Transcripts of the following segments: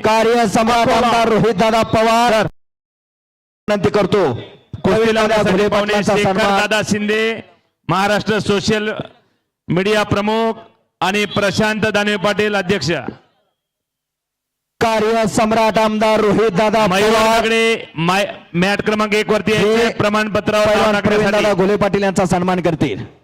कार्य सम्राट आमदार रोहित दादा पवार विनंती करतो. दादा शिंदे महाराष्ट्र सोशल मीडिया प्रमुख आणि प्रशांत दानवे पाटील अध्यक्ष. कार्य सम्राट आमदार रोहित दादा माय- मॅट क्रमांक एक वरती टाकण्यासाठी. घुले पाटील यांचा सन्मान करतील.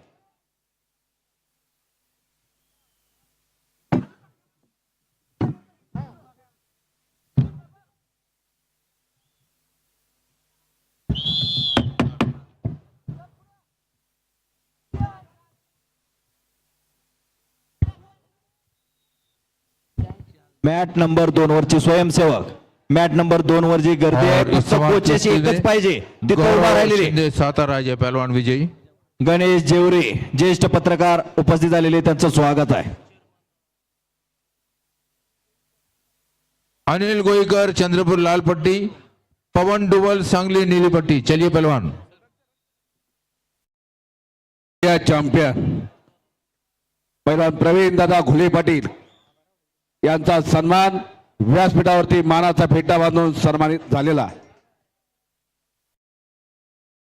मॅट नंबर दोन वरची स्वयंसेवक. मॅट नंबर दोन वर जी गर्दी आहे. फक्त एकच पाहिजे. तिथं उभा गौरव राहिलेले. शिंदे सातारा पहलवान विजयी. गणेश जेवरे ज्येष्ठ पत्रकार उपस्थित झालेले त्यांचं स्वागत आहे. अनिल गोईकर चंद्रपुर लाल पट्टी पवन डुबल सांगली नीली पट्टी चलिए पहलवान. या चॅम्पियन पहिला प्रवीण दादा घुले पाटील. यांचा सन्मान व्यासपीठावरती मानाचा फेटा बांधून सन्मानित झालेला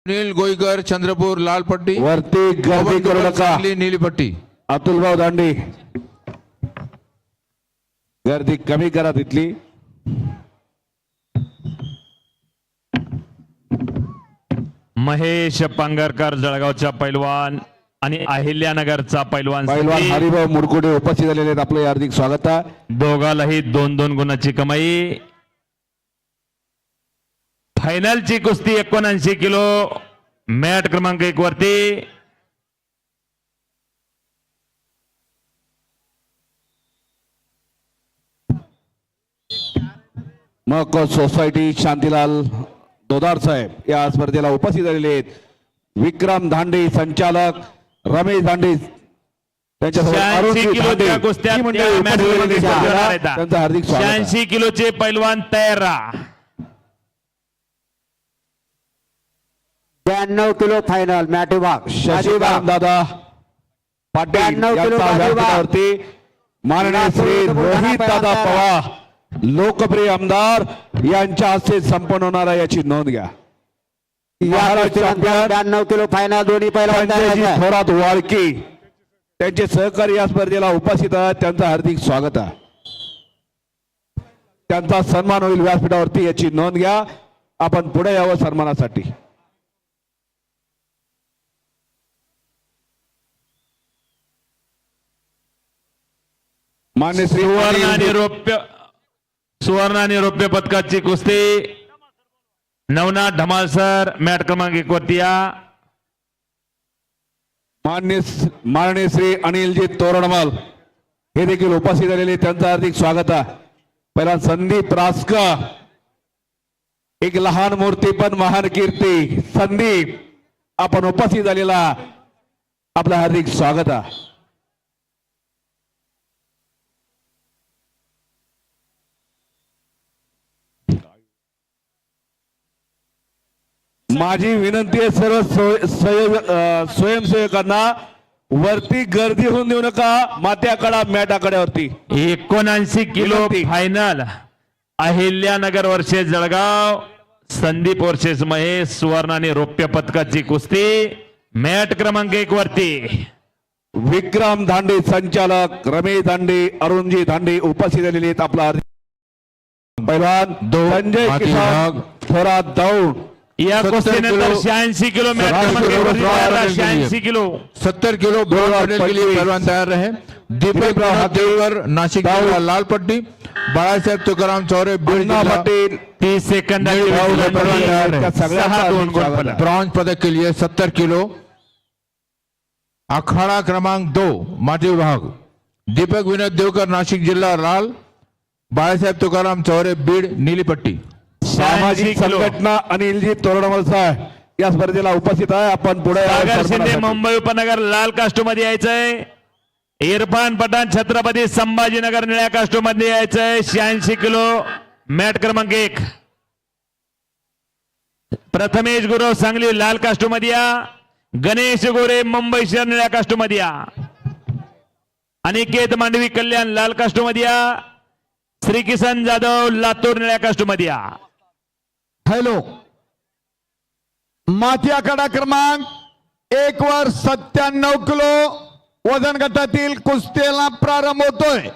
अनिल गोईकर चंद्रपुर लाल पट्टी वरती गर्दी करू नका. सांगली नीली पट्टी अतुलभाऊ दांडी. गर्दी कमी करा तिथली. महेश पांगरकर जळगावचा पैलवान आणि अहिल्यानगरचा पैलवान पहिलवान संदीप. हरिभाऊ मुरकुटे उपस्थित झालेले आहेत. आपलं हार्दिक स्वागत आहे. दोघालाही दोन दोन गुणाची कमाई. फायनलची कुस्ती एकोणऐंशी किलो. मॅट क्रमांक एक वरती. मग सोसायटी शांतीलाल दोदार साहेब या स्पर्धेला उपस्थित झालेले आहेत. विक्रम धांडे संचालक रमेश धांडे. त्यांचं हार्दिक. शहाऐंशी किलोचे पैलवान तयार राहा. ब्याण्णव किलो फायनल मॅट विभाग. शशिकांत दादा पाटील ब्याण्णव किलो माननीय श्री रोहित दादा पवार. लोकप्रिय आमदार यांच्या हस्ते संपन्न होणार आहे याची नोंद घ्या. ब्याण्णव किलो फायनल दोन्ही पहिला थोरात वाळकी त्यांचे सहकारी या स्पर्धेला उपस्थित आहेत त्यांचं हार्दिक स्वागत आहे. त्यांचा सन्मान होईल व्यासपीठावरती याची नोंद घ्या. आपण पुढे यावं सन्मानासाठी. मान्य श्री आणि रौप्य सुवर्ण आणि रौप्य पदकाची कुस्ती. नवनाथ ढमालसर मॅट क्रमांक एक वरती या मान्य माननीय श्री अनिलजी तोरणमल हे देखील उपस्थित झालेले त्यांचं हार्दिक स्वागत आहे. पहिला संदीप रासका एक लहान मूर्ती पण महान कीर्ती. संदीप आपण उपस्थित झालेला आपलं हार्दिक स्वागत आहे. माझी विनंती आहे सर्व स्वयंसेवकांना वरती गर्दी होऊन देऊ नका मात्याकडा मॅटाकड्यावरती एकोणऐंशी किलो. फायनल. अहिल्यानगर वर्षे जळगाव संदीप वर्षेस महेश सुवर्ण आणि रौप्य पदकाची कुस्ती. मॅट क्रमांक एक वरती. विक्रम धांडे संचालक रमेश धांडे अरुणजी धांडे उपस्थित झालेले आहेत आपला. हार्दिक पैलवान दो संजय माती किसान. थोरात दौड. या सत्तर कुस्तीनंतर किलो- शहाऐंशी किलो मॅट सत्तर क्रमांक एक किलो वरती ड्रॉ तयार राहा. करने के लिए. शहाऐंशी किलो सत्तर किलो ब्रॉन्ज मेडल के लिए पच्चीस. पहलवान तैयार रहे दीपक दिलीपराव विनोद हाके, देवकर नाशिक दाऊद. जिल्हा लाल पट्टी बाळासाहेब तुकाराम चौरे बीड अण्णा जिल्हा पाटील तीस सेकंद नील राहुल त्या पहलवान सगळ्यांचं सहा दोन हार्दिक गुण स्वागत पडला. आहे. ब्रॉन्ज पदक के लिए सत्तर किलो अखाड़ा क्रमांक दो माटी विभाग दीपक विनोद देवकर नाशिक जिल्हा लाल बाळासाहेब तुकाराम चौरे बीड नीली पट्टी शहाऐंशी सामाजिक संघटना अनिलजी तोरणमल साहेब या स्पर्धेला उपस्थित आहे. आपण पुढे सागर शिंदे. मुंबई उपनगर लाल कास्टो मध्ये यायचंय. इरफान पठाण छत्रपती संभाजीनगर निळ्या कास्टो मध्ये यायचंय. शहाऐंशी किलो मॅट क्रमांक एक. प्रथमेश गुरव सांगली लाल कास्टो मध्ये या. गणेश गोरे मुंबई शहर निळ्या कास्टो मध्ये या. अनिकेत मांडवी कल्याण लाल कास्टो मध्ये या. श्री किसन जाधव लातूर निळ्या कास्टमध्ये या. हॅलो. माथी आखाडा क्रमांक एक वर सत्त्याण्णव किलो वजन गटातील कुस्तीला प्रारंभ होतोय.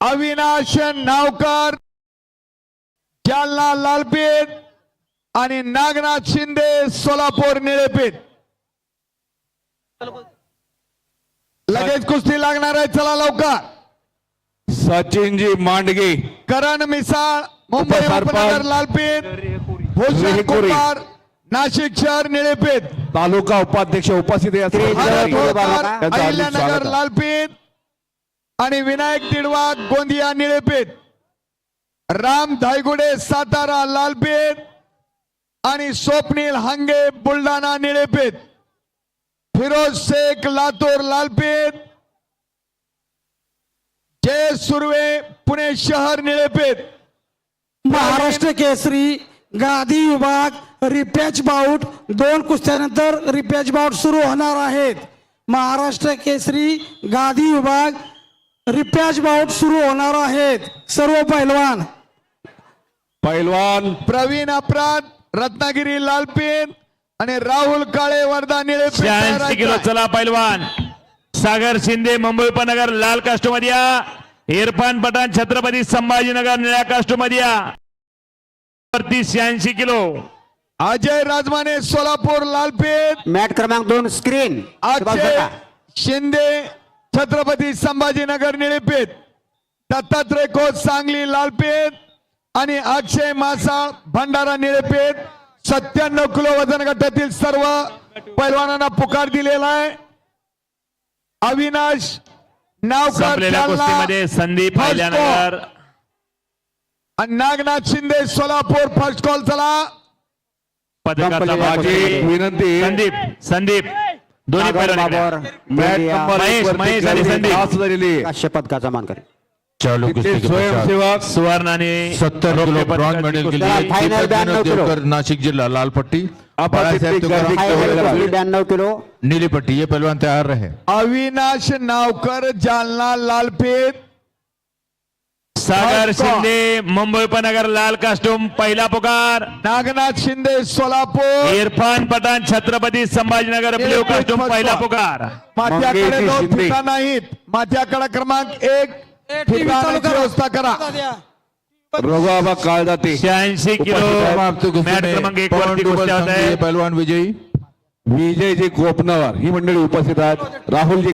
अविनाश नावकर जालना लालपेठ आणि नागनाथ शिंदे सोलापूर निळेपेठ. लगेच कुस्ती लागणार आहे चला लवकर. सचिनजी मांडगे. करण मिसाळ मुंबई. उपनगर लालपेठ भूषण. कुमार नाशिक शहर निळेपेठ तालुका उपाध्यक्ष उपस्थित अहिल्यानगर. लालपेठ आणि विनायक दिडवा गोंदिया निळेपेठ राम धायगुडे सातारा लालपेठ आणि स्वप्नील हांगे बुलढाणा निळेपेठ फिरोज शेख लातूर लालपेठ जय सुर्वे पुणे शहर निळेपेठ महाराष्ट्र केसरी गादी विभाग रिपॅच बाऊट दोन कुस्त्यानंतर रिपॅच बाऊट सुरू होणार आहेत. महाराष्ट्र केसरी गादी विभाग रिपॅच बाऊट सुरू होणार आहेत. सर्व पैलवान. पैलवान प्रवीण अपराध रत्नागिरी लालपेठ आणि राहुल काळे वर्धा तयार शहाऐंशी. किलो चला पैलवान. सागर शिंदे मुंबई उपनगर लाल कास्टमध्ये या इरफान पठाण छत्रपती संभाजीनगर निळ्या कास्टमध्ये या वरती शहाऐंशी किलो. अजय राजमाने सोलापूर लालपेठ मॅट क्रमांक दोन स्क्रीन. अक्षय शिंदे छत्रपती संभाजीनगर निळेपेठ दत्तात्रय खोत सांगली लालपेठ आणि अक्षय मासाळ भंडारा निळेपेठ सत्त्याण्णव किलो वजन गटातील सर्व पैलवानांना पुकार दिलेला आहे. अविनाश संपलेल्या जालना, कुस्तीमध्ये संदीप आणि नागनाथ शिंदे सोलापूर फर्स्ट कॉल चला. पदकाचा माझी भाग विनंती. संदीप संदीप दोन्ही महेश, महेश आणि संदीप. आहे. काश्य पदकाचा मानकरी. चालू तिथले कुश्ती के पश्चात स्वयंसेवक सुवर्ण आणि सत्तर रौप्य किलो ब्रॉन्ज पदकाची मेडल के कुस्ती. लिए फाइनल दीपक ब्याण्णव विनोद किलो. देवकर नासिक जिला लाल पट्टी. ब्याण्णव किलो नीली पट्टी ये पहलवान तैयार रहे अविनाश नावकर जालना लालपेठ सागर. शिंदे मुंबई उपनगर लाल कास्टूम पहिला पुकार नागनाथ शिंदे सोलापूर इरफान पठाण छत्रपती संभाजीनगर ब्ल्यू कास्टूम पहिला. पुकार दोन. फिटा नाहीत माथ्याकडे क्रमांक एक व्यवस्था करा. रघुआबा काळदाते शहाऐंशी किलो मॅट क्रमांक एक वरती पहलवान विजयी. विजयजी गोपनवर ही मंडळी उपस्थित आहेत. राहुलजी